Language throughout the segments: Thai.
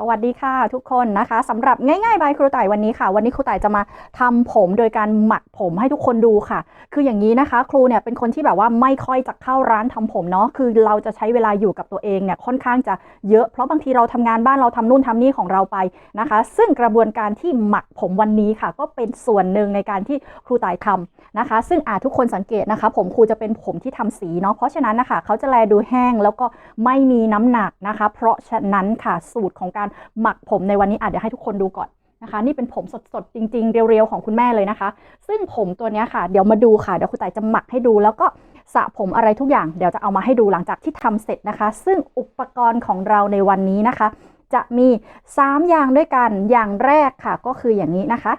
สวัสดีค่ะทุกคนนะคะสำหรับง่ายๆบายครูต่ายวันนี้ค่ะ วันนี้ครูต่ายจะมาทำผมโดยการหมักผมให้ทุกคนดูค่ะ คืออย่างนี้นะคะ ครูเนี่ยเป็นคนที่แบบว่าไม่ค่อยจะเข้าร้านทำผมเนาะคือเราจะใช้เวลาอยู่กับตัวเองเนี่ยค่อนข้างจะเยอะเพราะบางทีเราทำงานบ้านเราทำนู่นทำนี่ของเราไปนะคะ ซึ่งกระบวนการที่หมักผมวันนี้ค่ะ ก็เป็นส่วนหนึ่งในการที่ครูต่ายทำนะคะ ซึ่งอาจทุกคนสังเกตนะคะ ผมครูจะเป็นผมที่ทำสีเนาะเพราะฉะนั้นนะคะเขาจะแลดูแห้งแล้วก็ไม่มีน้ำหนักนะคะ เพราะฉะนั้นค่ะสูตรของการหมักผมในวันนี้อาจจะให้ทุกคนดูก่อนนะคะนี่เป็นผมสดๆ จริง ๆ เรียวๆ ของคุณแม่เลยนะคะ ซึ่งผมตัวนี้ค่ะ เดี๋ยวมาดูค่ะ เดี๋ยวคุณต่ายจะหมักให้ดู แล้วก็สระผมอะไรทุกอย่าง เดี๋ยวจะเอามาให้ดูหลังจากที่ทำเสร็จนะคะ ซึ่งอุปกรณ์ของเราในวันนี้นะคะ จะมี 3 อย่างด้วยกัน อย่างแรกค่ะ ก็คืออย่างนี้นะคะ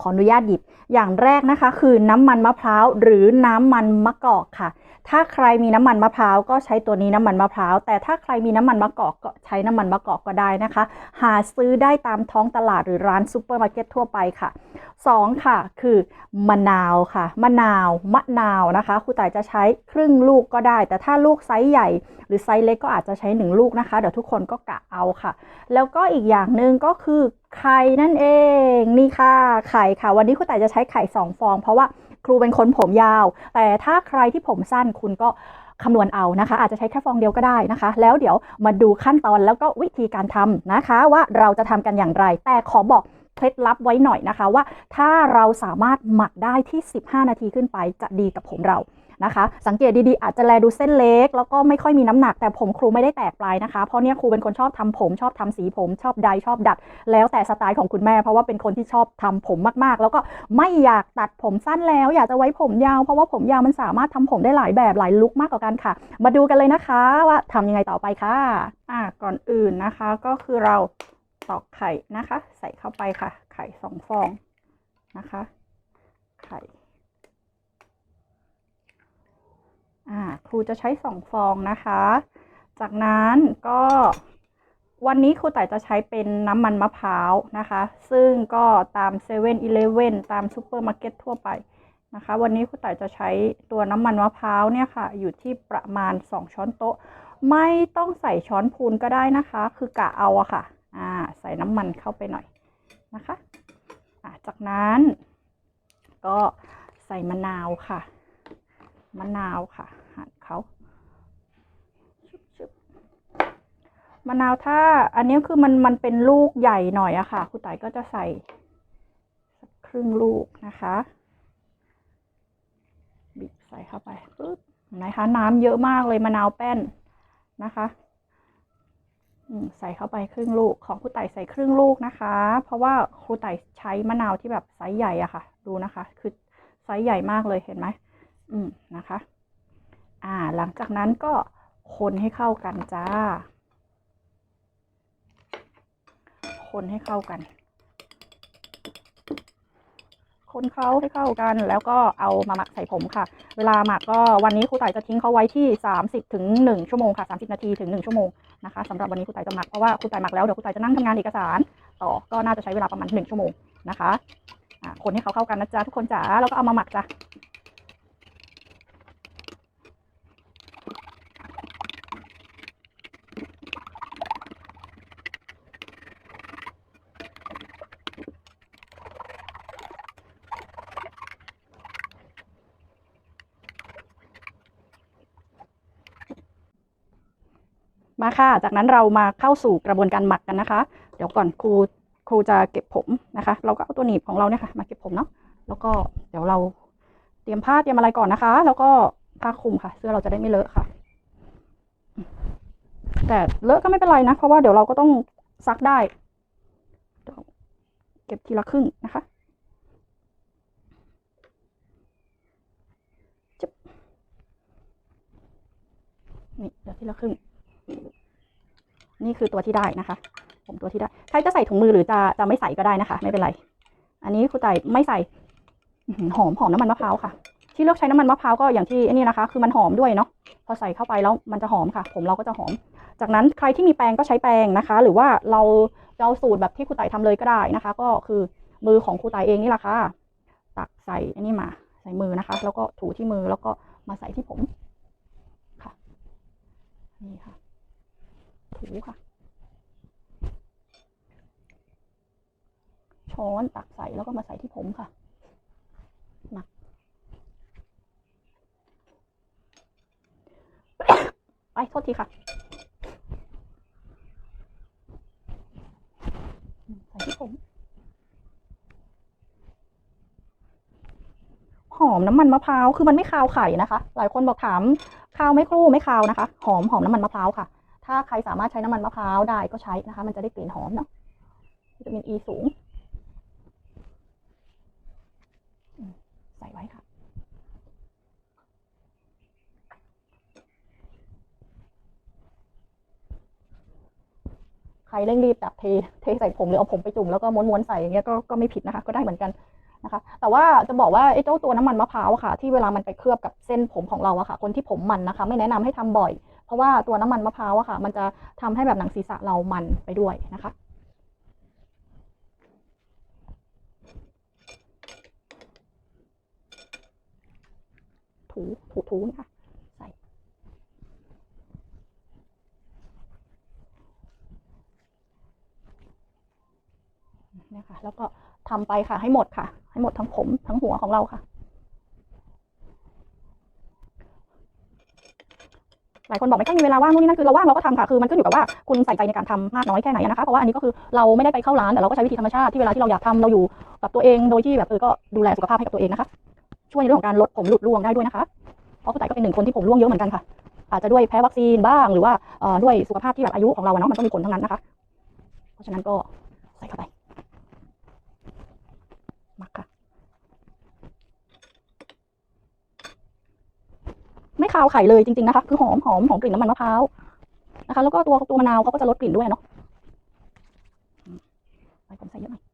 ขออนุญาตหยิบ อย่างแรกนะคะ คือน้ำมันมะพร้าวหรือน้ำมันมะกอกค่ะ ถ้าใครมีน้ำมันมะพร้าวก็ใช้ตัวนี้น้ำมันมะพร้าว แต่ถ้าใครมีน้ำมันมะกอกก็ใช้น้ำมันมะกอกก็ได้นะคะ หาซื้อได้ตามท้องตลาดหรือร้านซูเปอร์มาร์เก็ตทั่วไปค่ะ 2 ค่ะ คือมะนาวค่ะ มะนาวมะนาวนะคะครูต่ายจะใช้ครึ่งลูกก็ได้ แต่ถ้าลูกไซส์ใหญ่ หรือไซส์เล็กก็อาจจะใช้ 1 ลูกนะคะ เดี๋ยวทุกคนก็กะเอาค่ะ แล้วก็อีกอย่างหนึ่งก็คือไข่นั่นเองนี่ค่ะไข่ค่ะ วันนี้ครูต่ายจะใช้ไข่2ฟอง เพราะว่า ครูเป็นคนผมยาว แต่ถ้าใครที่ผมสั้นคุณก็คำนวณเอานะคะ อาจจะใช้แค่ฟองเดียวก็ได้นะคะ แล้วเดี๋ยวมาดูขั้นตอนแล้วก็วิธีการทำนะคะ ว่าเราจะทำกันอย่างไร แต่ขอบอกเคล็ดลับไว้หน่อยนะคะว่าถ้าเราสามารถหมักได้ที่ 15 นาทีขึ้นไปจะดีกับผมเรา นะคะ สังเกตดีๆอาจจะแลดูเส้นเล็ก แล้วก็ไม่ค่อยมีน้ำหนักแต่ผมครูไม่ได้แตกปลายนะคะเพราะเนี่ยครูเป็นคนชอบทำผม ชอบทำสีผม ชอบใดชอบดัด แล้วแต่สไตล์ของคุณแม่ เพราะว่าเป็นคนที่ชอบทำผมมากๆ แล้วก็ไม่อยากตัดผมสั้นแล้ว อยากจะไว้ผมยาวเพราะว่าผมยาวมันสามารถทำผมได้หลายแบบหลายลุคมากกว่ากันค่ะ มาดูกันเลยนะคะว่าทำยังไงต่อไปค่ะอะก่อนอื่นนะคะก็คือเราตอกไข่นะคะ ใส่เข้าไปค่ะ ไข่สองฟองนะคะ ไข่ อ่า ครูจะใช้สองฟองนะคะ จากนั้นก็วันนี้ครูต่ายจะใช้เป็นน้ำมันมะพร้าวนะคะ ซึ่งก็ตาม7 e เ e ่ e อตามซูเปอร์มาร์เก็ตทั่วไปนะคะ วันนี้ครูต่ายจะใช้ตัวน้ำมันมะพร้าวเนี่ยค่ะ อยู่ที่ประมาณ 2 ช้อนโต๊ะ ไม่ต้องใส่ช้อนพูนก็ได้นะคะ คือกะเอาอะค่ะอ่าใส่น้ำมันเข้าไปหน่อยนะคะอ่าจากนั้นก็ใส่มะนาวค่ะ มะนาวค่ะหั่นเขาชึบๆมะนาวถ้า อันนี้คือมันมันเป็นลูกใหญ่หน่อยอะค่ะครูต่ายก็จะใส่สักครึ่งลูกนะคะบีบใส่เข้าไปปึ๊บนะคะ น้ำเยอะมากเลยมะนาวแป้นนะคะใส่เข้าไปครึ่งลูกของครูต่ายใส่ครึ่งลูกนะคะ เพราะว่าครูต่ายใช้มะนาวที่แบบไซส์ใหญ่อะค่ะ ดูนะคะ คือไซส์ใหญ่มากเลยเห็นไหม อืมนะคะ อ่า หลังจากนั้นก็คนให้เข้ากันจ้า คนให้เข้ากัน คนเขาให้เข้ากันแล้วก็เอามาหมักใส่ผมค่ะ เวลาหมักก็วันนี้ครูต่ายจะทิ้งเขาไว้ที่ 30ถึง1ชั่วโมงค่ะ 30 นาทีถึง 1 ชั่วโมงนะคะสำหรับวันนี้ครูต่ายจะหมักเพราะว่าครูต่ายหมักแล้วเดี๋ยวครูต่ายจะนั่งทำงานเอกสาร ต่อก็น่าจะใช้เวลาประมาณ 1 ชั่วโมงนะคะ อ่า คนให้เขาเข้ากันนะจ๊ะทุกคนจ๋าแล้วก็เอามาหมักจ้ะ มาค่ะ จากนั้นเรามาเข้าสู่กระบวนการหมักกันนะคะ เดี๋ยวก่อนครูครูจะเก็บผมนะคะ เราก็เอาตัวหนีบของเราเนี่ยค่ะมาเก็บผมเนาะ แล้วก็เดี๋ยวเราเตรียมผ้าเตรียมอะไรก่อนนะคะ แล้วก็ผ้าคลุมค่ะ เสื้อเราจะได้ไม่เลอะค่ะ แต่เลอะก็ไม่เป็นไรนะ เพราะว่าเดี๋ยวเราก็ต้องซักได้ เก็บทีละครึ่งนะคะจึ๊บนี่เดี๋ยวทีละครึ่ง นี่คือตัวที่ได้นะคะ ผมตัวที่ได้ใครจะใส่ถุงมือหรือจะจะไม่ใส่ก็ได้นะคะ ไม่เป็นไร อันนี้ครูไต่ไม่ใส่หอมหอมน้ำมันมะพร้าวค่ะ ที่เลือกใช้น้ำมันมะพร้าวก็อย่างที่อันนี้นะคะ คือมันหอมด้วยเนาะพอใส่เข้าไปแล้วมันจะหอมค่ะ ผมเราก็จะหอม จากนั้นใครที่มีแปรงก็ใช้แปรงนะคะ หรือว่าเราเอาสูตรแบบที่ครูไต่ทำเลยก็ได้นะคะ ก็คือมือของครูไต่เองนี่แหละค่ะตักใส่อันนี้มาใส่มือนะคะ แล้วก็ถูที่มือแล้วก็มาใส่ที่ผมค่ะนี่ค่ะ ถูค่ะ ช้อนตักใส่แล้วก็มาใส่ที่ผมค่ะหมักไปโทษทีค่ะอืมใส่ที่ผม หอมน้ำมันมะพร้าว คือมันไม่คาวไข่นะคะ หลายคนบอกถามคาวไม่ครู่ไม่คาวนะคะ หอมหอมน้ำมันมะพร้าวค่ะ ถ้าใครสามารถใช้น้ำมันมะพร้าวได้ก็ใช้นะคะ มันจะได้กลิ่นหอมเนาะวิตามินอ e ีสูง ใส่ไว้ค่ะ ใครเร่งรีบแบบเทเทใส่ผมหรือเอาผมไปจุ่มแล้วก็ม้วนๆใส่อย่างเงี้ยก็ก็ไม่ผิดนะคะ ก็ได้เหมือนกัน นะคะ แต่ว่าจะบอกว่าไอ้เจ้าตัวน้ำมันมะพร้าวค่ะ ที่เวลามันไปเคลือบกับเส้นผมของเราอะค่ะ คนที่ผมมันนะคะ ไม่แนะนำให้ทำบ่อย เพราะว่าตัวน้ำมันมะพร้าวอะค่ะ มันจะทำให้แบบหนังศีรษะเรามันไปด้วยนะคะถูถูถูนะคะใส่เนี่ยค่ะแล้วก็ทำไปค่ะให้หมดค่ะ ให้หมดทั้งผมทั้งหัวของเราค่ะ หลายคนบอกไม่ค่อยมีเวลาว่างนู่นนี่นั่นคือเราว่างเราก็ทำค่ะคือมันขึ้นอยู่กับว่าคุณใส่ใจในการทำมากน้อยแค่ไหนนะคะเพราะว่าอันนี้ก็คือเราไม่ได้ไปเข้าร้านแต่เราก็ใช้วิธีธรรมชาติที่เวลาที่เราอยากทำเราอยู่กับตัวเองโดยที่แบบเออก็ดูแลสุขภาพให้กับตัวเองนะคะช่วยในเรื่องของการลดผมหลุดร่วงได้ด้วยนะคะเพราะคุณต่ก็เป็นหนึ่งคนที่ผมร่วงเยอะเหมือนกันค่ะ อาจจะด้วยแพ้วัคซีนบ้างหรือว่าด้วยสุขภาพที่แบบอายุของเราเนาะมันต้องมีผลทั้งนั้นนะคะ เพราะฉะนั้นก็ใส่เข้าไป หมักค่ะไม่คาวไข่เลยจริงๆนะคะ คือหอมหอมหอมกลิ่นน้ำมันมะพร้าวนะคะ แล้วก็ตัวตัวมะนาวเขาก็จะลดกลิ่นด้วยเนาะอืมใส่ผมใส่เยอะหน่อย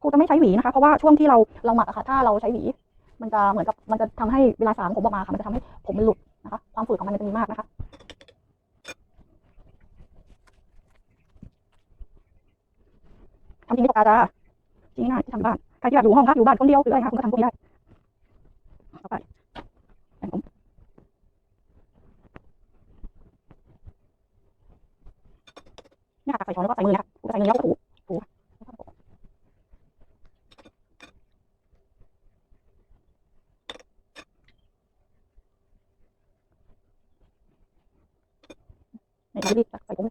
ครูจะไม่ใช้หวีนะคะ เพราะว่าช่วงที่เราเราหมักอะค่ะ ถ้าเราใช้หวี มันจะเหมือนกับมันจะทำให้เวลาสางผมออกมาค่ะ มันจะทำให้ผมมันหลุดนะคะ ความฝืดของมันมันจะมีมากนะคะ ทำจริงไม่ตกตาจ้าจริงนะที่ทำบ้านใครที่แบบอยู่ห้องพักอยู่บ้านคนเดียวหรืออะไรคะคุณก็ทำพวกนี้ได้ต่อไปแบ่งผมเนี่ยค่ะใส่ช้อนแล้วก็ใส่มือนะคะใส่มือแล้วก็ถูถูในการรีบใส่ผม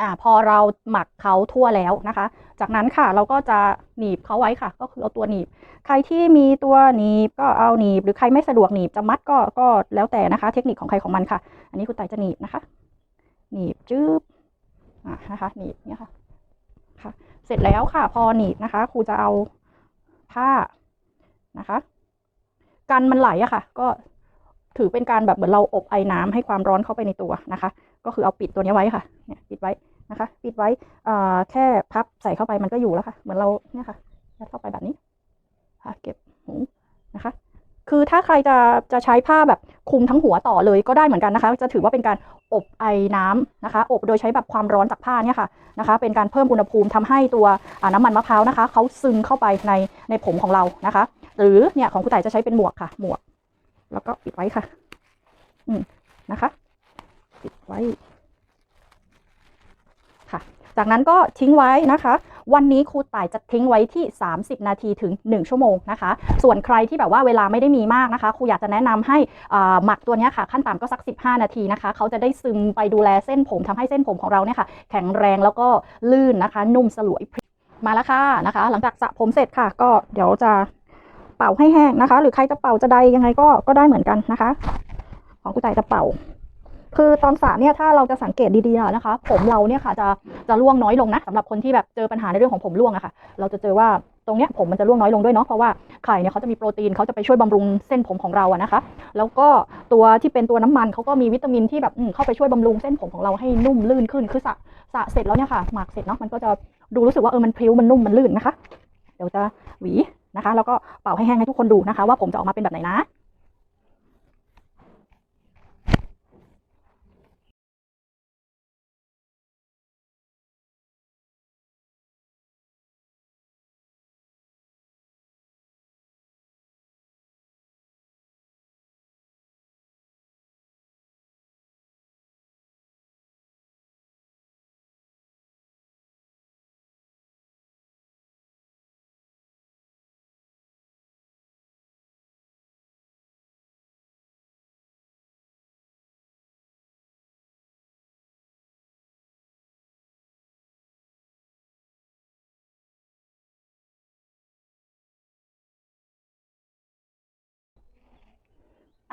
อ่าพอเราหมักเขาทั่วแล้วนะคะ จากนั้นค่ะเราก็จะหนีบเขาไว้ค่ะ ก็คือเอาตัวหนีบ ใครที่มีตัวหนีบก็เอาหนีบ หรือใครไม่สะดวกหนีบจะมัดก็ก็แล้วแต่นะคะ เทคนิคของใครของมันค่ะ อันนี้คุณต่ายจะหนีบนะคะ หนีบจืบอะนะคะหนีบเนี่ยค่ะค่ะ เสร็จแล้วค่ะ พอหนีบนะคะครูจะเอาผ้านะคะ กันมันไหลอะค่ะ ก็ถือเป็นการแบบเหมือนเราอบไอ้น้ำให้ความร้อนเข้าไปในตัวนะคะ ก็คือเอาปิดตัวนี้ไว้ค่ะ เนี่ยปิดไว้ นะคะ ปิดไว้แค่พับใส่เข้าไปมันก็อยู่แล้วค่ะ เหมือนเราเนี่ยค่ะยัดเข้าไปแบบนี้ค่ะเก็บหูนะคะ คือถ้าใครจะจะใช้ผ้าแบบคลุมทั้งหัวต่อเลยก็ได้เหมือนกันนะคะ จะถือว่าเป็นการอบไอ้น้ำนะคะ อบโดยใช้แบบความร้อนจากผ้าเนี่ยค่ะนะคะ เป็นการเพิ่มอุณหภูมิทำให้ตัวน้ำมันมะพร้าวนะคะเขาซึมเข้าไปในในผมของเรานะคะ หรือเนี่ยของคุณแต่จะใช้เป็นหมวกค่ะ หมวก แล้วก็ปิดไว้ค่ะ อืมนะคะ ปิดไว้ จากนั้นก็ทิ้งไว้นะคะ วันนี้ครูต่ายจะทิ้งไว้ที่ 30 นาทีถึง 1 ชั่วโมงนะคะ ส่วนใครที่แบบว่าเวลาไม่ได้มีมากนะคะ ครูอยากจะแนะนำให้หมักตัวนี้ค่ะ ขั้นต่ำก็สัก 15 นาทีนะคะ เขาจะได้ซึมไปดูแลเส้นผมทำให้เส้นผมของเราเนี่ยค่ะ แข็งแรงแล้วก็ลื่นนะคะ นุ่มสลวยมาแล้วค่ะนะคะ หลังจากสระผมเสร็จค่ะ ก็เดี๋ยวจะเป่าให้แห้งนะคะ หรือใครจะเป่าจะใดยังไงก็ก็ได้เหมือนกันนะคะ ของครูต่ายจะเป่า คือตอนสระเนี่ยถ้าเราจะสังเกตดีๆนะคะ ผมเราเนี่ยค่ะจะจะร่วงน้อยลงนะสำหรับคนที่แบบเจอปัญหาในเรื่องของผมร่วงอะค่ะ เราจะเจอว่าตรงเนี้ยผมมันจะร่วงน้อยลงด้วยเนาะเพราะว่าไข่เนี่ยเขาจะมีโปรตีนเขาจะไปช่วยบำรุงเส้นผมของเราอะนะคะ แล้วก็ตัวที่เป็นตัวน้ำมันเขาก็มีวิตามินที่แบบเข้าไปช่วยบำรุงเส้นผมของเราให้นุ่มลื่นขึ้นคือสระสระเสร็จแล้วเนี่ยค่ะหมักเสร็จเนาะมันก็จะดูรู้สึกว่าเออมันพริ้วมันนุ่มมันลื่นนะคะ เดี๋ยวจะหวีนะคะ แล้วก็เป่าให้แห้งให้ทุกคนดูนะคะ ว่าผมจะออกมาเป็นแบบไหนนะ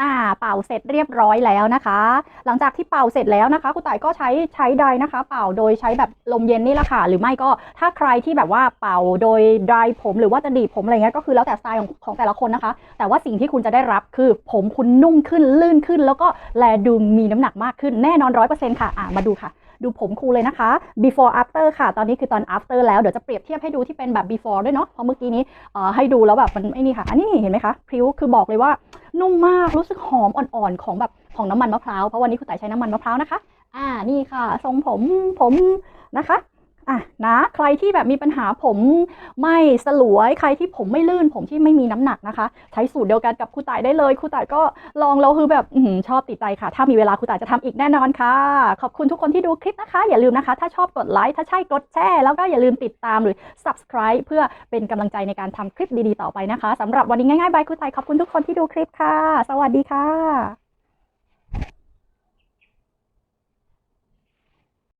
อ่าเป่าเสร็จเรียบร้อยแล้วนะคะ หลังจากที่เป่าเสร็จแล้วนะคะคุณต่ายก็ใช้ใช้ไดนะคะ เป่าโดยใช้แบบลมเย็นนี่แหละค่ะหรือไม่ก็ถ้าใครที่แบบว่าเป่าโดยไดผมหรือว่าจะดีผมอะไรเงี้ยก็คือแล้วแต่สไตล์ของของแต่ละคนนะคะ แต่ว่าสิ่งที่คุณจะได้รับคือผมคุณนุ่มขึ้นลื่นขึ้น แล้วก็แลดูมีน้ำหนักมากขึ้นแน่นอนร้อยเปอร์เซ็นต์ค่ะอ่ามาดูค่ะดูผมครูเลยนะคะ before after ค่ะ ตอนนี้คือตอน after แล้ว เดี๋ยวจะเปรียบเทียบให้ดูที่เป็นแบบ before ด้วยเนาะ เพราะเมื่อกี้นี้เอ่อให้ดูแล้วแบบมันไอ้นี่ค่ะ อันนี้เห็นไหมคะ พริ้ว คือบอกเลยว่า นุ่มมากรู้สึกหอมอ่อนๆของแบบของน้ำมันมะพร้าวเพราะวันนี้คุณต่ายใช้น้ำมันมะพร้าวนะคะ อ่านี่ค่ะ ทรงผมผมนะคะ อะนะใครที่แบบมีปัญหาผมไม่สลวยใครที่ผมไม่ลื่น ผมที่ไม่มีน้ำหนักนะคะ ใช้สูตรเดียวกันกับครูต่ายได้เลยครูต่ายก็ลองแล้วคือแบบอชอบติดใจค่ะ ถ้ามีเวลาครูต่ายจะทำอีกแน่นอนค่ะ ขอบคุณทุกคนที่ดูคลิปนะคะ อย่าลืมนะคะ ถ้าชอบกดไลค์ถ้าใช่กดแชร์แล้วก็อย่าลืมติดตามหรือ subscribe เพื่อเป็นกำลังใจในการทำคลิปดีๆต่อไปนะคะสำหรับวันนี้ง่ายๆบายครูต่ายขอบคุณทุกคนที่ดูคลิปค่ะ สวัสดีค่ะ